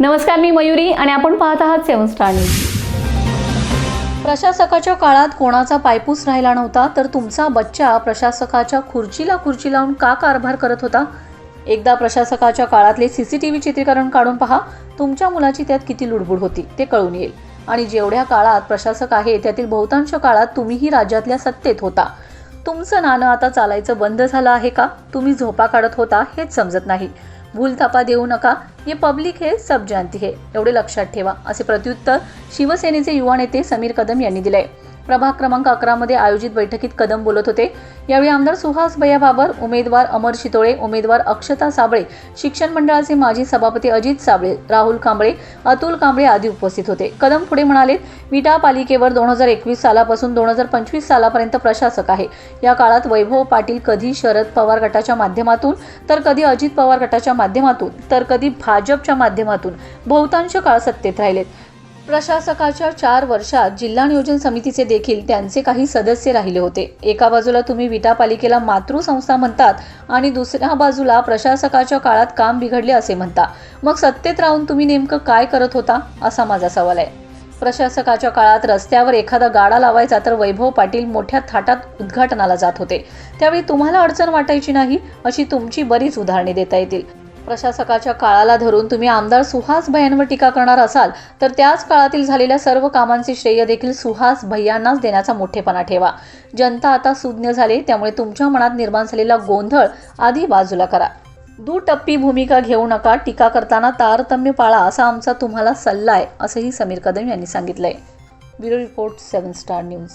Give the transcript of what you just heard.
नमस्कार मी मयुरी आणि आपण पाहत आहात सेवन स्टार न्यूज. प्रशासकाच्या काळात कोणाचा पायपूस राहिला नव्हता तर तुमचा बच्चा प्रशासकाच्या खुर्चीला खुर्ची लावून का कारभार करत होता? एकदा प्रशासकाच्या काळातले सी सी टी व्ही चित्रीकरण काढून पहा. तुमच्या मुलाची त्यात किती लुडबुड होती ते कळून येईल. आणि जेवढ्या काळात प्रशासक आहे त्यातील बहुतांश काळात तुम्हीही राज्यातल्या सत्तेत होता. तुमचं नाणं आता चालायचं बंद झालं आहे का? तुम्ही झोपा काढत होता हेच समजत नाही. भूलथापा देऊ नका. ये पब्लिक हे सब जानती है एवढे लक्षात ठेवा. असे प्रत्युत्तर शिवसेनेचे युवा नेते समीर कदम यांनी दिले प्रभाग क्रमांक अकरामध्ये आयोजित बैठकीत कदम बोलत होते. यावेळी आमदार सुहास भैया बाबर उमेदवार अमर शितोळे उमेदवार अक्षता साबळे शिक्षण मंडळाचे माजी सभापती अजित साबळे राहुल कांबळे अतुल कांबळे आदी उपस्थित होते. कदम पुढे म्हणाले विटा पालिकेवर दोन हजार एकवीस सालापासून दोन हजार पंचवीस सालापर्यंत प्रशासक आहे. या काळात वैभव पाटील कधी शरद पवार गटाच्या माध्यमातून तर कधी अजित पवार गटाच्या माध्यमातून तर कधी भाजपच्या माध्यमातून बहुतांश काळ सत्तेत राहिलेत. प्रशासकाच्या चार वर्षात जिल्हा नियोजन समितीचे देखील त्यांचे काही सदस्य राहिले होते. एका बाजूला तुम्ही विटा पालिकेला मातृसंस्था म्हणतात आणि दुसऱ्या बाजूला प्रशासकाच्या काळात काम बिघडले असे म्हणता. मग सत्तेत राहून तुम्ही नेमकं काय करत होता? असा माझा सवाल आहे. प्रशासकाच्या काळात रस्त्यावर एखादा गाडा लावायचा तर वैभव पाटील मोठ्या थाटात उद्घाटनाला जात होते. त्यावेळी तुम्हाला अडचण वाटायची नाही अशी तुमची बरीच उदाहरणे देता येतील. प्रशासकाच्या काळाला धरून तुम्ही आमदार सुहास भैयांवर टीका करणार असाल तर त्याच काळातील झालेल्या सर्व कामांचे श्रेय देखील सुहास भैयांनाच देण्याचा मोठेपणा ठेवा. जनता आता सुज्ञ झाले त्यामुळे तुमच्या मनात निर्माण झालेला गोंधळ आधी बाजूला करा. दुटप्पी भूमिका घेऊ नका टीका करताना तारतम्य पाळा असा आमचा तुम्हाला सल्ला आहे असंही समीर कदम यांनी सांगितलंय. Bureau report seven star news.